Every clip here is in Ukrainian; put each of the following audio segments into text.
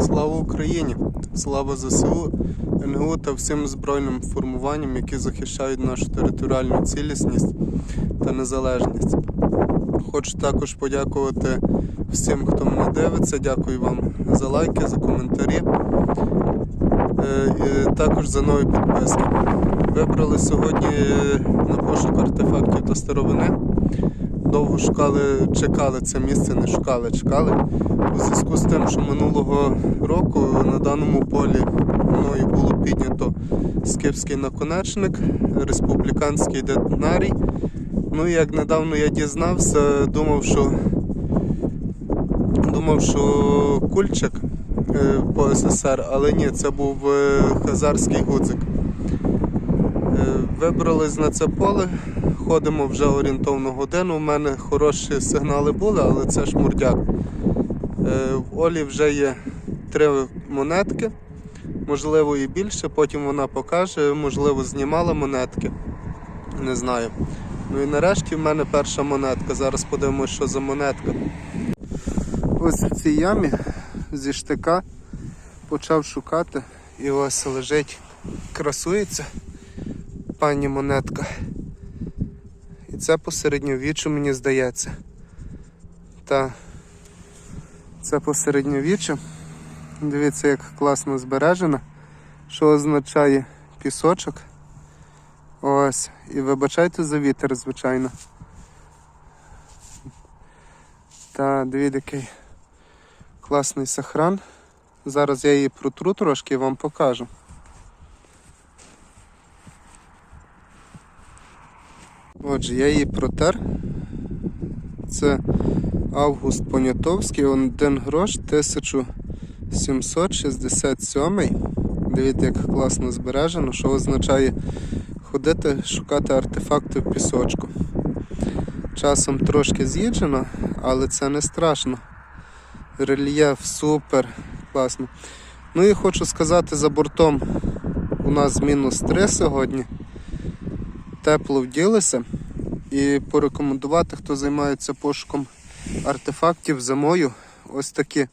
Слава Україні! Слава ЗСУ, НГУ та всім збройним формуванням, які захищають нашу територіальну цілісність та незалежність. Хочу також подякувати всім, хто мене дивиться. Дякую вам за лайки, за коментарі. Е, І також за нові підписки. Вибрали сьогодні на пошук артефактів та старовини. Довго шукали, чекали це місце, не шукали, чекали. У зв'язку з тим, що минулого року на даному полі мною було піднято скифський наконечник, республіканський детнарій. Ну і як недавно я дізнався, думав, що думав, що кульчик е, по СССР, але ні, це був е, хазарський гудзик. Вибрались на це поле, ходимо вже орієнтовну годину. У мене хороші сигнали були, але це шмурдяк. Е, В Олі вже є три монетки, можливо і більше, потім вона покаже, можливо, знімала монетки. Не знаю. Ну і нарешті в мене перша монетка. Зараз подивимося, що за монетка. Ось в цій ямі зі штика почав шукати і ось лежить, красується пані монетка. І це по середньовіччю, мені здається. Та це по середньовіччю. Дивіться, як класно збережено, що означає пісочок. Ось. І вибачайте за вітер, звичайно. Та дивіться, який класний сахран. Зараз я її протру трошки і вам покажу. Отже, я її протер. Це Август Понятовський, один грош 1767. Дивіться, як класно збережено, що означає ходити шукати артефакти в пісочку. Часом трошки з'їджено, але це не страшно. Рельєф супер, класно. Ну і хочу сказати, за бортом у нас мінус 3 сьогодні. Тепло вділися. І порекомендувати, хто займається пошуком артефактів зимою, ось такі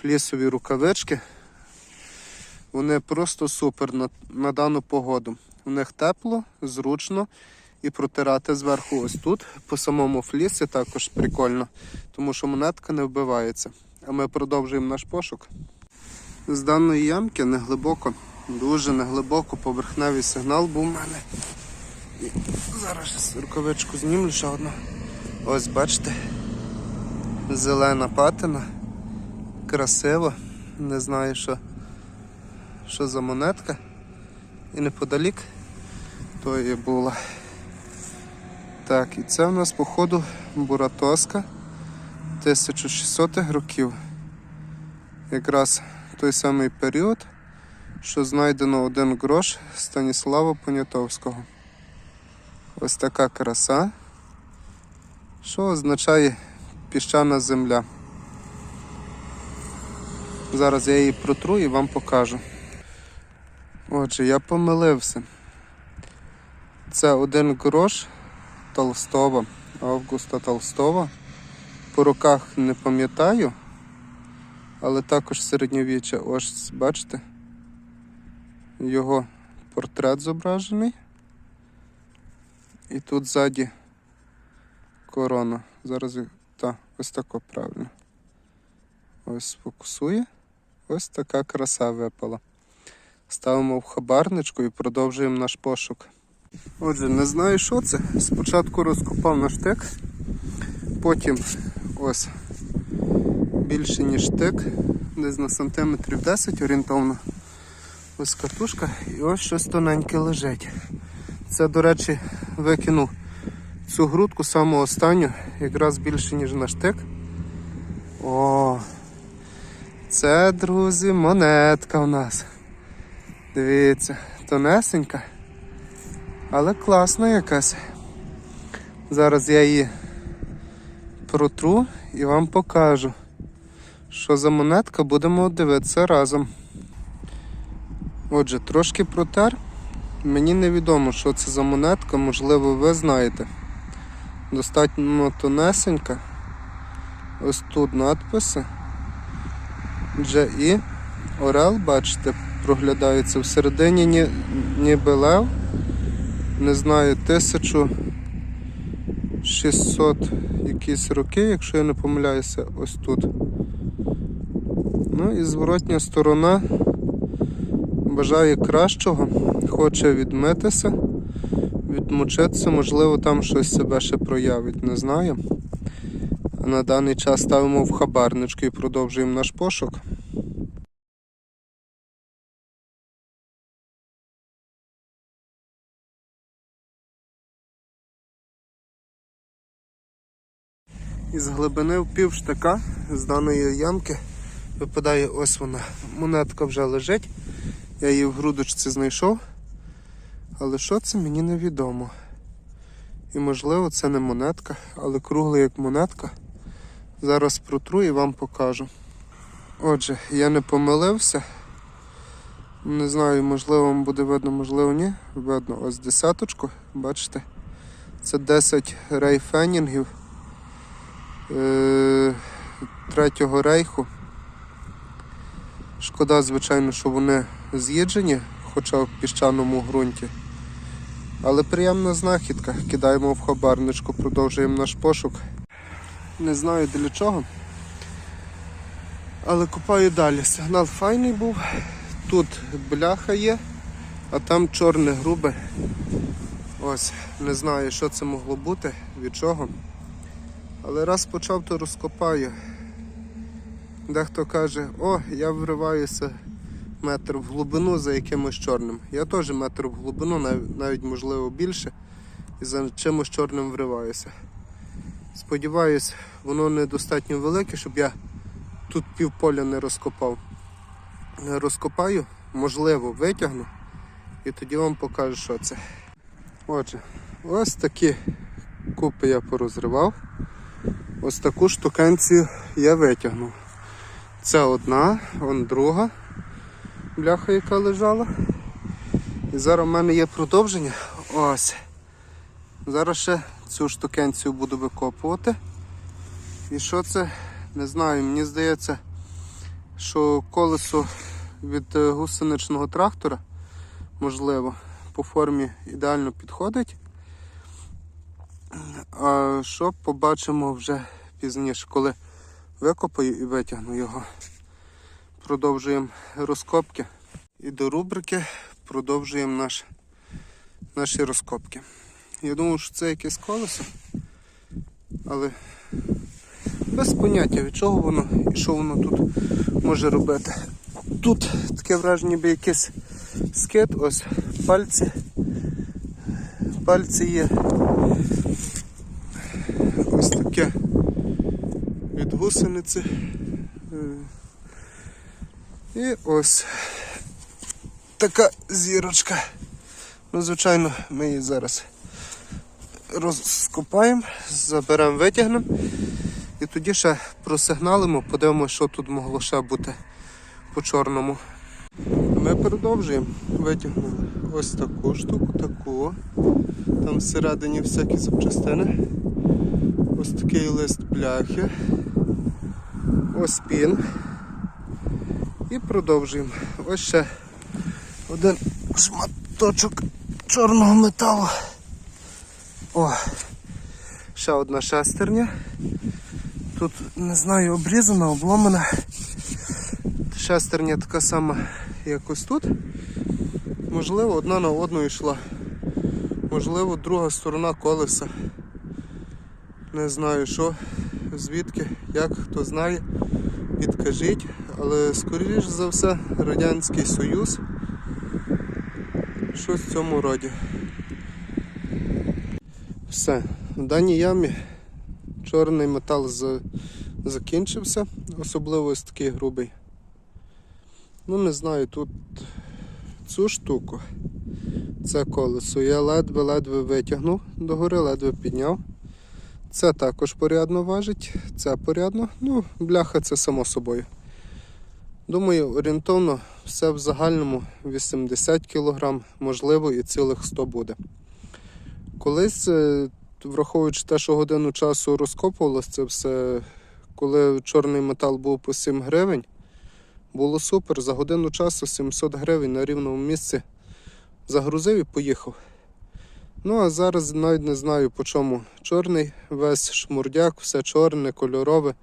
флісові рукавички. Вони просто супер на, на дану погоду. У них тепло, зручно і протирати зверху ось тут. По самому флісі також прикольно, тому що монетка не вбивається. А ми продовжуємо наш пошук. З даної ямки неглибоко, дуже неглибоко поверхневий сигнал був у мене. І зараз рукавичку знімлю ще одну. Ось бачите. Зелена патина. Красиво. Не знаю, що, що за монетка. І неподалік то і була. Так, і це в нас, походу, Буратоска 1600-х років. Якраз той самий період, що знайдено один грош Станіслава Понятовського. Ось така краса, що означає піщана земля. Зараз я її протру і вам покажу. Отже, я помилився. Це один грош Толстого, Августа Толстого. По руках не пам'ятаю, але також середньовіччя. Ось бачите? Його портрет зображений. І тут ззаді корона. Зараз та, ось тако правильно. Ось фокусує. Ось така краса випала. Ставимо в хабарничку і продовжуємо наш пошук. Отже, не знаю, що це. Спочатку розкопав на штик, потім ось більше ніж штик, десь на сантиметрів 10 орієнтовно. Ось катушка і ось щось тоненьке лежить. Це, до речі, викинув цю грудку саму останню, якраз більше, ніж на штик. О, це, друзі, монетка у нас. Дивіться, тонесенька, але класна якась. Зараз я її протру і вам покажу, що за монетка будемо дивитися разом. Отже, трошки протер. Мені невідомо, що це за монетка, можливо, ви знаєте. Достатньо тонесенька. Ось тут надписи. GI орел, бачите, проглядається всередині ні, ніби лев. Не знаю, 1600 якісь роки, якщо я не помиляюся, ось тут. Ну і зворотня сторона бажає кращого, хоче відмитися, відмочитися, можливо, там щось себе ще проявить, не знаю. На даний час ставимо в хабарнички і продовжуємо наш пошук. Із глибини в пів з даної ямки випадає ось вона. Монетка вже лежить. Я її в грудочці знайшов. Але що це мені невідомо. І можливо це не монетка, але кругла як монетка. Зараз протру і вам покажу. Отже, я не помилився. Не знаю, можливо вам буде видно, можливо ні. Видно ось десяточку, бачите? Це 10 рейфенінгів е- Третього рейху. Шкода, звичайно, що вони з'їджені, хоча в піщаному ґрунті. Але приємна знахідка. Кидаємо в хабарничку, продовжуємо наш пошук. Не знаю для чого. Але копаю далі. Сигнал файний був. Тут бляха є, а там чорне грубе. Ось, не знаю, що це могло бути, від чого. Але раз почав, то розкопаю. Дехто каже, о, я вриваюся метр в глибину за якимось чорним. Я теж метр в глибину, нав- навіть можливо більше, і за чимось чорним вриваюся. Сподіваюсь, воно недостатньо велике, щоб я тут півполя не розкопав. Розкопаю, можливо, витягну, і тоді вам покажу, що це. Отже, ось такі купи я порозривав. Ось таку штукенцію я витягнув. Це одна, вон друга бляха, яка лежала. І зараз в мене є продовження. Ось. Зараз ще цю штукенцію буду викопувати. І що це? Не знаю, мені здається, що колесо від е, гусеничного трактора, можливо, по формі ідеально підходить. А що побачимо вже пізніше, коли викопаю і витягну його. Продовжуємо розкопки. І до рубрики продовжуємо наш, наші розкопки. Я думав, що це якесь колесо, але без поняття від чого воно і що воно тут може робити. Тут таке враження, ніби якийсь скид, ось пальці. Пальці є. Ось таке від гусениці. І ось така зірочка. Ну, звичайно, ми її зараз розкопаємо, заберемо, витягнемо і тоді ще просигналимо, подивимося, що тут могло ще бути по чорному. Ми продовжуємо. Витягнули ось таку штуку, таку. Там всередині всякі запчастини. Ось такий лист бляхи. Ось пін. І продовжуємо. Ось ще один шматочок чорного металу. О, ще одна шестерня. Тут, не знаю, обрізана, обломана. Шестерня така сама, як ось тут. Можливо, одна на одну йшла. Можливо, друга сторона колеса. Не знаю що, звідки, як, хто знає, підкажіть. Але скоріш за все Радянський Союз. Щось в цьому роді. Все. В даній ямі чорний метал з... закінчився, особливо ось такий грубий. Ну не знаю, тут цю штуку, це колесо, я ледве-ледве витягнув догори, ледве підняв. Це також порядно важить, це порядно. Ну, бляха, це само собою. Думаю, орієнтовно все в загальному 80 кг, можливо, і цілих 100 буде. Колись, е, враховуючи те, що годину часу розкопувалося це все, коли чорний метал був по 7 гривень, Було супер, за годину часу 700 гривень на рівному місці загрузив і поїхав. Ну а зараз навіть не знаю по чому. Чорний весь шмурдяк, все чорне, кольорове.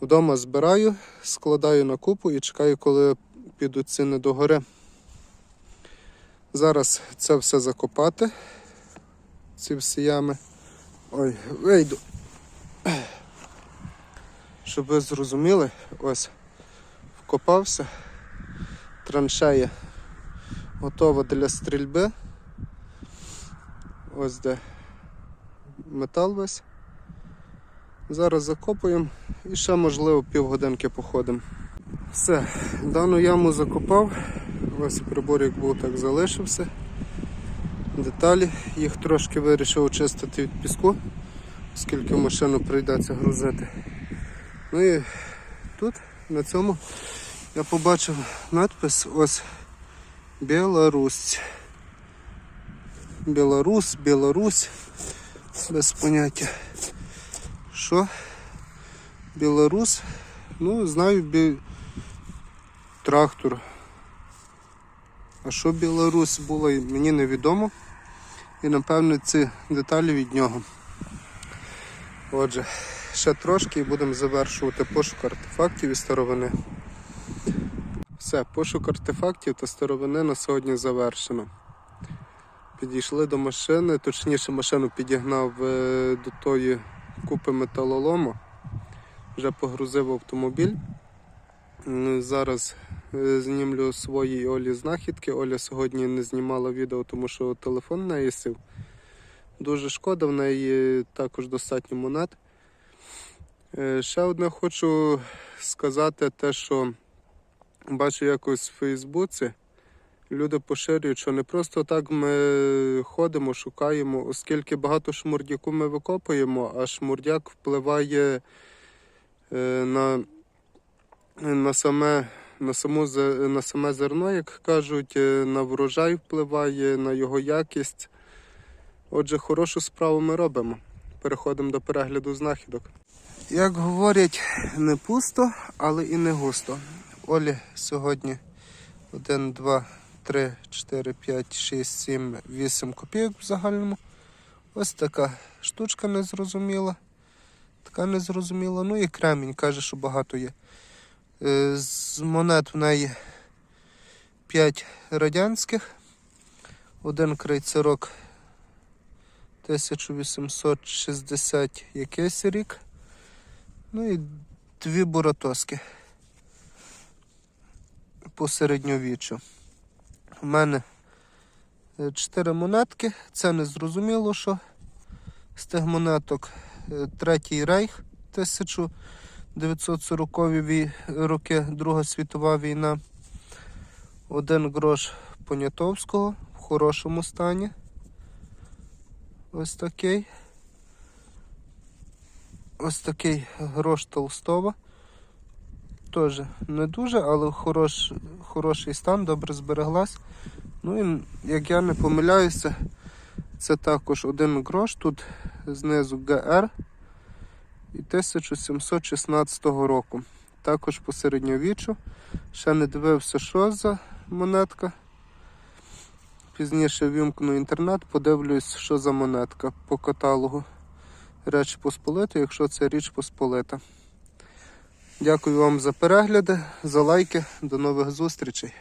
Вдома збираю, складаю на купу і чекаю, коли підуть ціни догори. Зараз це все закопати, ці всі ями. Ой, вийду. Щоб ви зрозуміли, ось вкопався, траншея готова для стрільби. Ось де метал весь. Зараз закопуємо і ще, можливо, півгодинки походимо. Все, дану яму закопав. Ось прибор як був, так залишився. Деталі. Їх трошки вирішив очистити від піску, оскільки машину прийдеться грузити. Ну і тут на цьому я побачив надпис ось Білорусь. Білорус, Білорусь. Без поняття. Що? Білорус? Ну, знаю бі... трактор. А що Білорусь було, мені невідомо. І напевно ці деталі від нього. Отже, ще трошки і будемо завершувати пошук артефактів і старовини. Все, пошук артефактів та старовини на сьогодні завершено. Підійшли до машини, точніше машину підігнав е, до тої купи металолому. Вже погрузив автомобіль. Зараз е, знімлю свої Олі знахідки. Оля сьогодні не знімала відео, тому що телефон неї сів. Дуже шкода, в неї також достатньо монет. Е, Ще одне хочу сказати те, що бачу якось в Фейсбуці. Люди поширюють, що не просто так ми ходимо, шукаємо, оскільки багато шмурдяку ми викопуємо, а шмурдяк впливає е, на, на, саме, на, саму, на саме зерно, як кажуть, е, на врожай впливає, на його якість. Отже, хорошу справу ми робимо. Переходимо до перегляду знахідок. Як говорять, не пусто, але і не густо. Олі сьогодні 1, 2, 3, 4, 5, 6, 7, 8 копійок в загальному. Ось така штучка незрозуміла. Така незрозуміла. Ну і кремінь, каже, що багато є. Е, З монет в неї 5 радянських, один крейцерок 1860 якийсь рік. Ну і дві буратоски по середньовіччю. У мене е, чотири монетки. Це не зрозуміло, що з тих монеток е, Третій рейх 1940 роки, Друга світова війна. Один грош Понятовського в хорошому стані. Ось такий. Ось такий грош Толстова. Теж не дуже, але хорош, хороший стан, добре збереглась. Ну і як я не помиляюся, це також один грош, тут знизу ГР і 1716 року. Також по середньовіччю. Ще не дивився, що за монетка. Пізніше вімкну інтернет, подивлюсь, що за монетка по каталогу. Реч Посполита, якщо це річ Посполита. Дякую вам за перегляди, за лайки. До нових зустрічей.